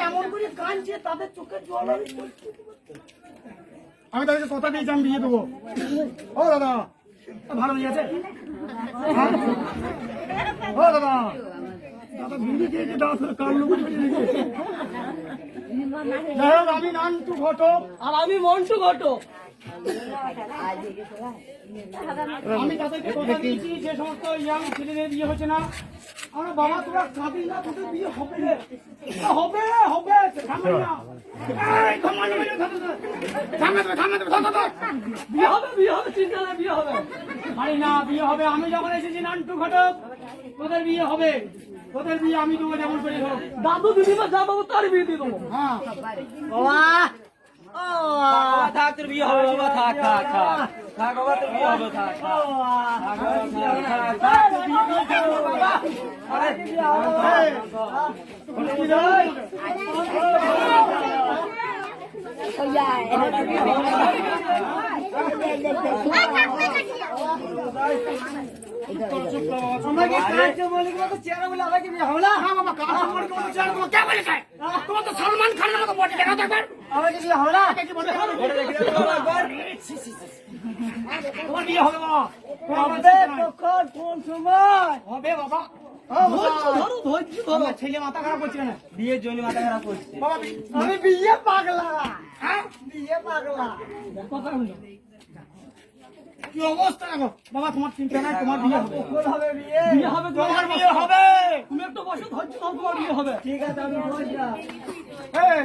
এমন করে কাঁদছে তাদের চোখে জল আমি। তাদেরকে কথা দিয়েছি আমি বিয়ে দেবো ও দাদা ভালো বিয়ে আছে হ্যাঁ? ও দাদা খেয়েছে আমি নান্তু ঘটক আর আমি মন্টু ঘটক আমি তাদেরকে কথা দিয়েছি যে সমস্ত ইয়াং ছেলেদের বিয়ে হচ্ছে না আমরা বাবা তোরা কাঁদিস না তোদের বিয়ে হবে। হবে হবে। না। থামো। বিয়ে হবে বিয়ে হবে চিন্তা বিয়ে হবে। না বিয়ে হবে। আমি যখন এসেছি নান্টু ঘটক তোদের বিয়ে হবে। তোদের বিয়ে আমি দেবো যেমন করে হোক। দাদু দিদিমা যা বাবু তার বিয়ে দিয়ে দেবো। হ্যাঁ। থাক তোর বিয়ে হবে বাবা থাক থাক থাক। থাক বাবা তোর বিয়ে হবে থাক থাক। ছেলে মাথা খারাপ করছে কেন বিয়ের জন্য মাথা খারাপ করছে আমি বিয়ে পাগলা। হ্যাঁ? বিয়ে পাগলা। কথা কি অবস্থা দেখো? বাবা তোমার চিন্তা নাই তোমার বিয়ে হবে। হবে বিয়ে। বিয়ে হবে। তোমার বিয়ে হবে। তুমি একটু বসো ধৈর্য ধরো তোমার বিয়ে হবে। ঠিক আছে আমি বসলাম এই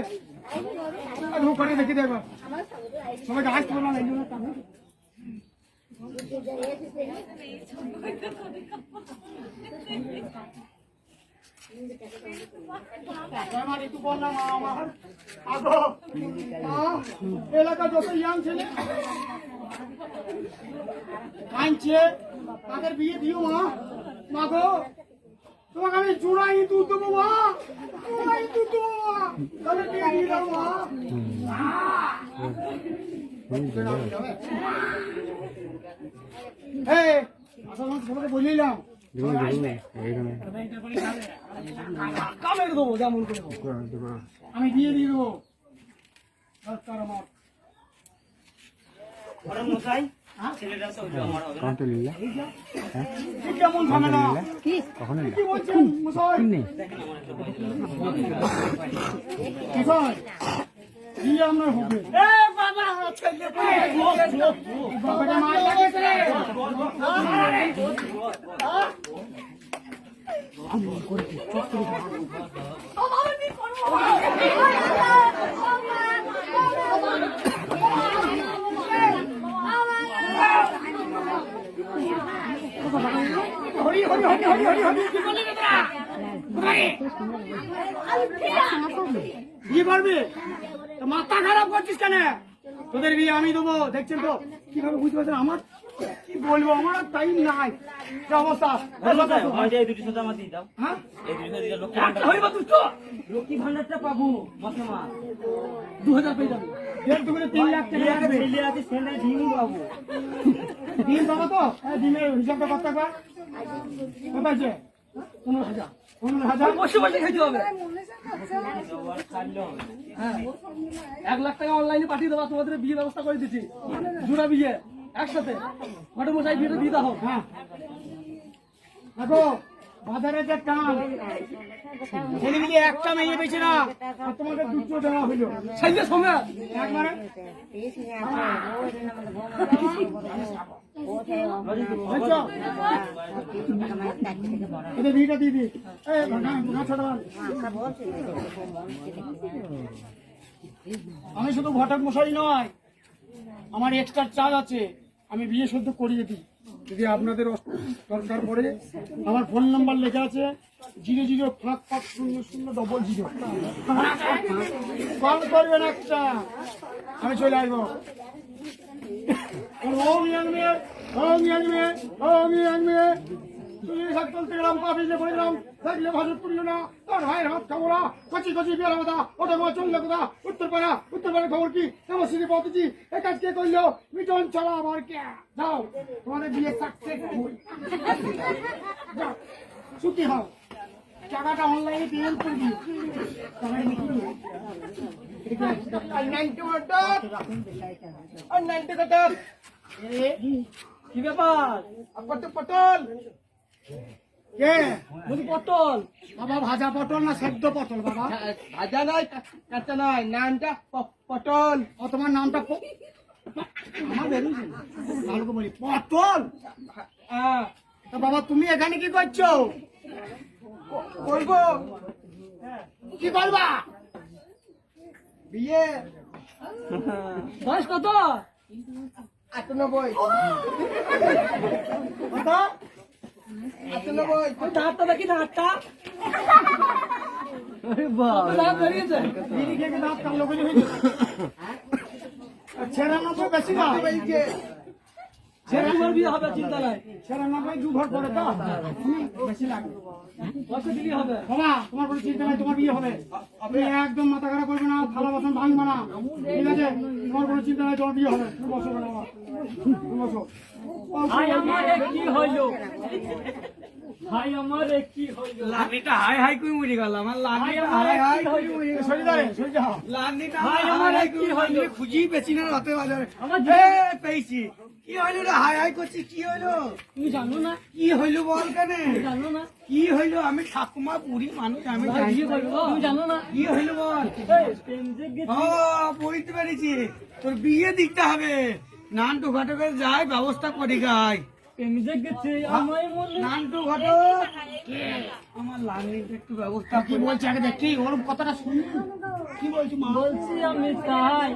আমি করে দেখি দেখো জন্য এলাকা যত ইয়াং ছেলে কাঁদছে তাদের বিয়ে দিও মা। মা গো তোমাকে আমি চূড়াই দুধ দেবো মা। চূড়াই দুধ দেবো মা। তাদের বিয়ে দিয়ে দাও মা। বলিলাম আমি দিয়ে দিয়ে দেবো। দরকার আমার ঠিক কেমন ঝামেলা কি বলছেন মশাই মশাই বিয়ে আপনার হবে? বাবাটা মার বিয়ে পারবি মাথা খারাপ করছিস কেন? তোদের বিয়ে আমি দেবো দেখছেন তো? কীভাবে বুঝতে পারছেন আমার? কি বলব আমার আর টাইম নাই। অবস্থা? দাও। হ্যাঁ? লক্ষ্মী ভান্ডারটা। পাবো দু হাজার পেয়ে যাবে। দেড় দুগুণে তিন লাখ টাকা ছেলে আছে ছেলে ঝিমি পাবো। দিন পাবো তো? হ্যাঁ, হিসাবটা করতে পার কত আছে? পনেরো হাজার। পনেরো হাজার? বসে বসে খেতে হবে। হ্যাঁ। এক লাখ টাকা অনলাইনে পাঠিয়ে দেওয়া তোমাদের বিয়ে ব্যবস্থা করে দিচ্ছি। জোড়া বিয়ে একসাথে। ঘটে মশাই বিয়েটা দিয়ে দাও। হ্যাঁ। দেখো যে টান ছেলে একটা মেয়ে না তোমাকে দুটো দেওয়া ছেলে একবারে। আমি শুধু ঘটক মশাই নয় আমার এক্সট্রা চার্জ আছে আমি বিয়ে শুদ্ধ করিয়ে দিই। যদি আপনাদের দরকার পড়ে, আমার ফোন নাম্বার লেখা আছে জিরো জিরো ফাঁক ফাঁক শূন্য শূন্য ডবল জিরো কল করবেন একটা। আমি চলে আসব। ও মিয়ান মেয়ে ও মিয়ান মেয়ে ও মিয়ান মেয়ে তুমি সব চলতে গেলাম পা ভিজে পড়ে গেলাম থাকলে ভাজত করিও না। তোর ভাইয়ের হাত খাব না কচি কচি কথা ওটা মা চললে কথা উত্তর পাড়া খবর কি? আমার এ কাজ কে করল? মিটন ছাড়া আমার কে? যাও তোমাদের বিয়ে সাকসেস যাও ছুটি হও। টাকাটা অনলাইনে পেমেন্ট করবি। টাকাটা লিখে নাইনটি কি ব্যাপার? পটল পটল। কে? বলি পটল। বাবা ভাজা পটল না সেদ্ধ পটল বাবা? ভাজা নয় কাঁচা নয় নামটা পটল। ও তোমার নামটা আমার বেরোচ্ছে ভালো বলি পটল? তা বাবা তুমি এখানে কি করছ? করব। কি করবা? বিয়ে। বয়স কত? আটানব্বই। কত? দেখি ছেড়ানব্বই বেশি না হবে চিন্তা নাই ছেড়ানব্বই দু তো? বেশি তোমার কোনো চিন্তা নাই তোমার বিয়ে হবে। একদম মাথা খারাপ করবে না বাসন ভাঙবে না। ঠিক আছে? তোমার কি হইল? ভাই আমার কি হইল? লাঠিটা হাই হাই করে মরে গেল? আমার লাঠিটা আমার হাই এ হাই কি করে হইল? সরি যাও ভাই, হাই আমার কি হইল? মরে খুঁজি পেছি না রাতে বাজারে। আমার এ পেয়েছি। কি হইল রে? হাই হাই করছি কি হইল? তুমি জানো না। কি হইল বল কেনে? জানো না। কি হইল? আমি ঠাকুমা বুড়ি মানুষ আমি জানি। তুমি জানো না। কি হইল বল। ও বুঝতে পেরেছি। তোর বিয়ে দিতে হবে। নানটু ঘটকে যাই ব্যবস্থা করি গাই। মনে ঘটক আমার লাঙ্গিটা একটু ব্যবস্থা কি করি। আগে দেখি ওরম কথাটা শুনি কি বলছি মা? বলছি আমি তাই।